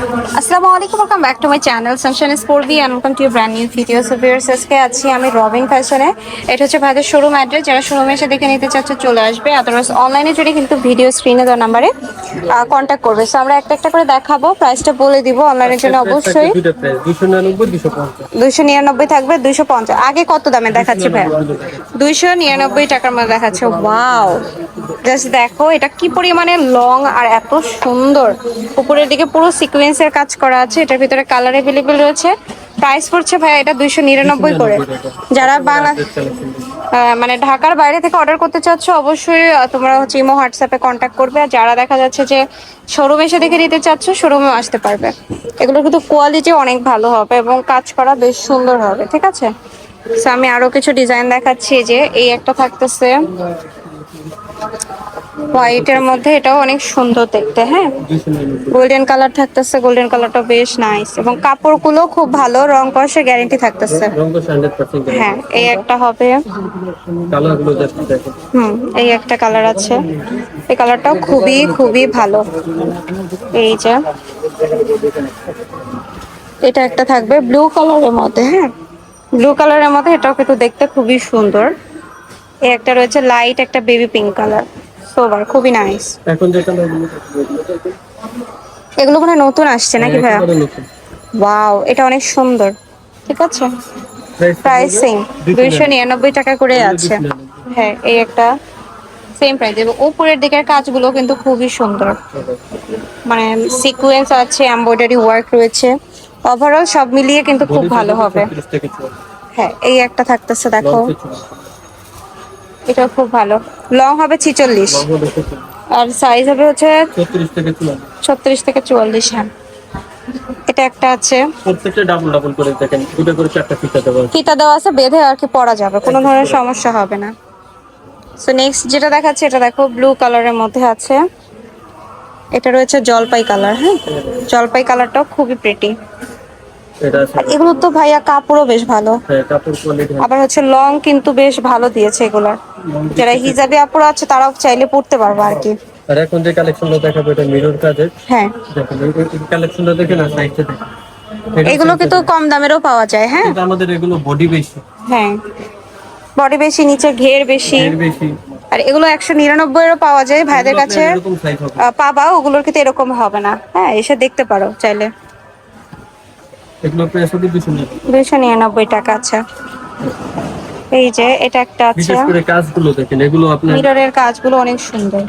আসসালামু আলাইকুম welcome back to my channel sunshine sport TV and welcome to brand new videos of viewers আজকে আছি আমি রবিন ফ্যাশনে এটা হচ্ছে ভাইদের শোরুম অ্যাড্রেস যারা শোরুমে এসে দেখে নিতে চাচ্ছে চলে আসবে। আদারওয়াইজ অনলাইনে যদি কিন্তু ভিডিও স্ক্রিনে দেওয়া নাম্বারে কন্ট্যাক্ট করবে। সো আমরা একটা একটা করে দেখাবো। প্রাইসটা বলে দিব অনলাইনের জন্য অবশ্যই। দুইশো নিরানব্বই থাকবে দুইশো পঞ্চাশ। আগে কত দামে দেখাচ্ছে ভাই? দুইশো নিরানব্বই টাকার মধ্যে দেখাচ্ছে। ওয়াও জাস্ট দেখো এটা কি পরিমাণে লং আর এত সুন্দর। উপরের দিকে পুরো সিকোয়েন্সের কাজ করা আছে, এটার ভিতরে কালার অ্যাভেলেবেল রয়েছে। প্রাইস পড়ছে ভাই এটা দুইশো নিরানব্বই করে। যারা বাংলা মানে ঢাকার বাইরে থেকে অর্ডার করতে চাচ্ছ, অবশ্যই তোমরা হচ্ছে ইমো হোয়াটসঅ্যাপে কন্ট্যাক্ট করবে। আর যারা দেখা যাচ্ছে যে শোরুমে এসে দেখে নিতে চাচ্ছ শোরুমেও আসতে পারবে। এগুলো কিন্তু কোয়ালিটি অনেক ভালো হবে এবং কাজ করা বেশ সুন্দর হবে, ঠিক আছে? আমি আরও কিছু ডিজাইন দেখাচ্ছি যে এই একটা থাকতেছে। হোয়াইটের মধ্যে এটাও অনেক সুন্দর দেখতে হ্যাঁ? গোল্ডেন কালার থাকতেছে গোল্ডেন কালারটা বেশ নাইস এবং কাপড়গুলো খুব ভালো রং কষে গ্যারেন্টি থাকতেছে। হ্যাঁ এই একটা হবে। হুম এই একটা কালার আছে। এই কালারটাও খুবই খুবই ভালো। এই যে। এটা একটা থাকবে ব্লু কালারের মধ্যে হ্যাঁ? ব্লু কালারের মধ্যে এটাও কিন্তু দেখতে খুবই সুন্দর। এই একটা রয়েছে লাইট একটা বেবি পিঙ্ক কালার সোবার খুবই নাইস এখন যে কালারগুলো এগুলো মনে নতুন আসছে নাকি ভাইয়া? ওয়াও এটা অনেক সুন্দর। ঠিক আছে? প্রাইস দুইশো নিরানব্বই। টাকা করে আছে। হ্যাঁ এই একটা সেম প্রাইস এবং উপরের দিকের কাজগুলো কিন্তু খুবই সুন্দর। মানে সিকোয়েন্স আছে এমব্রয়ডারি ওয়ার্ক রয়েছে। ওভারঅল সব মিলিয়ে কিন্তু খুব ভালো হবে। হ্যাঁ এই একটা থাকতেছে দেখো। এটাও খুব ভালো। লং হবে ছিচল্লিশ। আর সাইজ হবে হচ্ছে ছত্রিশ থেকে চুয়াল্লিশ। হ্যাঁ। এটা একটা আছে। প্রত্যেকটা ডাবল ডাবল করে দেখেন দুটো করে চারটা ফিতা দেওয়া আছে। ফিতা দেওয়া আছে বেঁধে আর কি পরা যাবে কোনো ধরনের সমস্যা হবে না। সো নেক্সট যেটা দেখাচ্ছে এটা দেখো ব্লু কালারের মধ্যে আছে। এটা রয়েছে জলপাই কালার হ্যাঁ। জলপাই কালারটাও খুবই প্রিটি এটা এগুলো তো ভাইয়া কাপড়ও বেশ ভালো। হ্যাঁ, আবার হচ্ছে লং কিন্তু বেশ ভালো দিয়েছে এগুলার। যারা হিজাবি আপুরা আছে তারাও চাইলে পড়তে পারবে আর কি। আর এখন যে কালেকশনটা দেখাবো এটা মিরর কাজের। হ্যাঁ। দেখেন কালেকশনটা দেখেন আর সাইজটা দেখেন। এগুলো কিন্তু কম দামেরও পাওয়া যায় হ্যাঁ। কিন্তু আমাদের এগুলো বডি বেশি হ্যাঁ। বডি বেশি নিচে ঘের বেশি। আর এগুলো একশো নিরানব্বইয়েরও পাওয়া যায় ভাইদের কাছে। পাবা ওগুলোর কিন্তু এরকম হবে না। হ্যাঁ এসে দেখতে পারো চাইলে। এগুলো প্রাইস হবে দুশো নিরানব্বই। দুইশো নিরানব্বই টাকা আছে এই যে এটা একটা আছে। বিশেষ করে কাজগুলো দেখেন এগুলো আপনার মিররের কাজগুলো অনেক সুন্দর।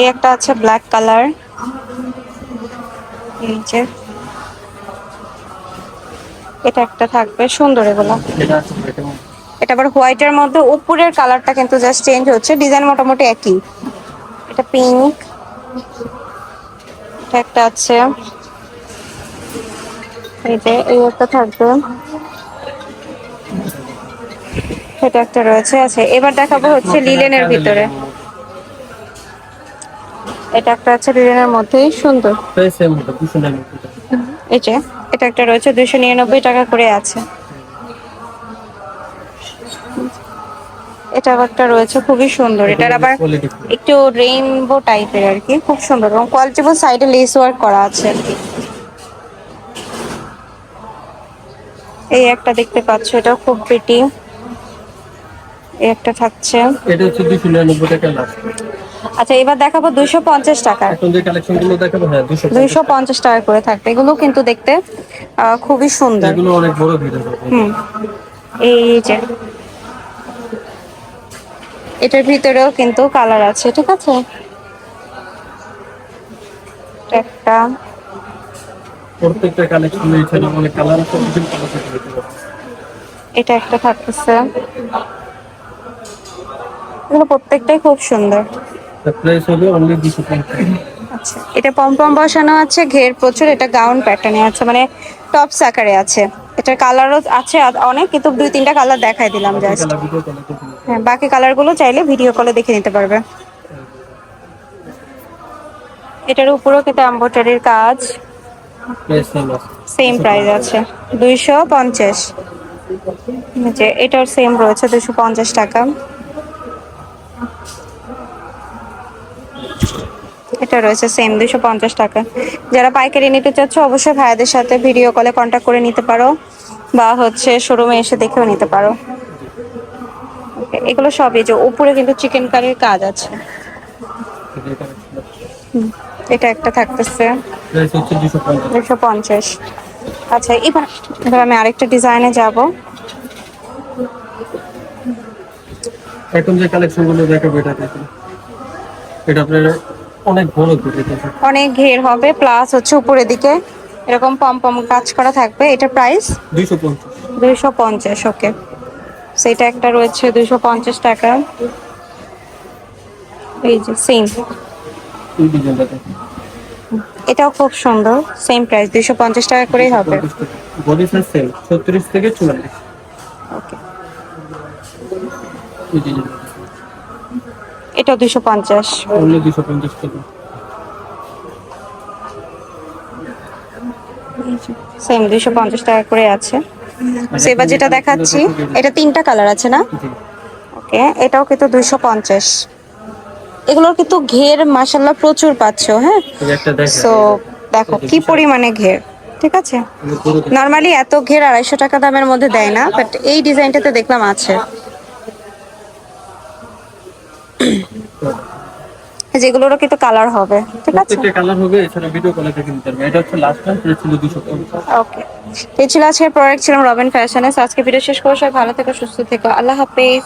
এই একটা আছে ব্ল্যাক কালার। এই যে। এটা একটা থাকবে সুন্দর এগুলো। এটা আবার হোয়াইটের মধ্যে উপরের কালারটা কিন্তু জাস্ট চেঞ্জ হচ্ছে ডিজাইন মোটামুটি একই। এটা পিঙ্ক। এটা একটা আছে। এই যে এই একটা থাকবে। এটা একটা রয়েছে। আছে এবার দেখাবো হচ্ছে লিলেনের ভিতরে। এটা একটা আছে লিলেনের মধ্যেই সুন্দর। দুশো এই যে এটা একটা রয়েছে দুইশো নিরানব্বই টাকা করে আছে। এটা একটা রয়েছে খুবই সুন্দর। এটার আবার একটু রেইনবো টাইপের আর কি খুব সুন্দর এবং কোয়ালিটিবল সাইডে লেস ওয়ার্ক করা আছে এই একটা দেখতে পাচ্ছ এটা খুব প্রিটি এই একটা থাকছে। এটা হচ্ছে দুশো নিরানব্বই টাকা লাস্ট আচ্ছা এবার দেখাবো দুইশো পঞ্চাশ টাকার। এখন যে কালেকশনগুলো দেখাবো হ্যাঁ দুশো দুইশো পঞ্চাশ টাকা করে থাকবে। এগুলো কিন্তু দেখতে খুবই সুন্দর। এগুলো অনেক বড় ভিড় হবে। হুম। এই যে এটার ভিতরেও কিন্তু কালার আছে ঠিক আছে? একটা। প্রত্যেকটা কালেকশন এখানে অনেক কালার আছে। এটা একটা থাকতেছে। এগুলো প্রত্যেকটাই খুব সুন্দর। প্রাইস হবে অনলি দুশো পঞ্চাশ আচ্ছা এটা পমপম বসানো আছে ঘের প্রচুর এটা গাউন প্যাটার্নে আছে মানে টপ আকারে আছে। এটার কালারও আছে অনেক কিন্তু দুই তিনটা কালার দেখাই দিলাম জাস্ট হ্যাঁ বাকি কালারগুলো চাইলে ভিডিও কলে দেখে নিতে পারবে। এটার উপরেও কিন্তু এম্ব্রয়ডারির কাজ। সেম প্রাইস আছে। দুইশো পঞ্চাশ। এটার সেম রয়েছে দুইশো পঞ্চাশ টাকা। এটা রয়েছে সেম দুশো পঞ্চাশ টাকা। যারা পাইকারি নিতে চাচ্ছ, অবশ্যই ভাইয়াদের সাথে ভিডিও কলে কন্ট্যাক্ট করে নিতে পারো, বা হচ্ছে শোরুমে এসে দেখেও নিতে পারো। এগুলো সবই যে উপরে কিন্তু চিকেন কারির কাজ আছে। এটা একটা থাকতেছে। দুশো পঞ্চাশ। আচ্ছা এবার এবার আমি আরেকটা ডিজাইনে যাব। এখন যে কালেকশনগুলো দেখাবো, এটা এটা আপনার অনেক বড় অনেক ঘের হবে প্লাস হচ্ছে উপরের দিকে এরকম পম পম কাজ করা থাকবে। এটা প্রাইস দুইশো পঞ্চাশ। দুইশো পঞ্চাশ ওকে সেটা একটা রয়েছে দুইশো পঞ্চাশ টাকা। এই যে সেম এটাও খুব সুন্দর সেম প্রাইস দুইশো পঞ্চাশ টাকা করেই হবে। বডি সাইজ সেম ছত্রিশ থেকে চুয়াল্লিশ। ওকে এটাও দুইশো পঞ্চাশ। দুশো পঞ্চাশ টাকা সেম দুইশো পঞ্চাশ টাকা করে আছে। So, এবার যেটা দেখাচ্ছি এটা তিনটা কালার আছে না? ওকে এটাও কিন্তু দুইশো পঞ্চাশ। এগুলোর কিন্তু ঘের মাসাল্লাহ প্রচুর পাচ্ছ হ্যাঁ? সো দেখো কি পরিমাণে ঘের ঠিক আছে। নর্মালি এত ঘের আড়াইশো টাকা দামের মধ্যে দেয় না বাট এই ডিজাইনটাতে দেখলাম আছে। যেগুলোরও কিন্তু কালার হবে ঠিক আছে? প্রত্যেকটা কালার হবে এছাড়া ভিডিও কলে দেখে নিতে পারবে। এটা হচ্ছে লাস্ট টাইম এটা ছিল দুশো পঞ্চাশ ওকে এই ছিল আজকের প্রোডাক্ট ছিলাম রবিন ফ্যাশনে আজকে ভিডিও শেষ করে সবাই ভালো থেকো সুস্থ থেকো। আল্লাহ হাফেজ।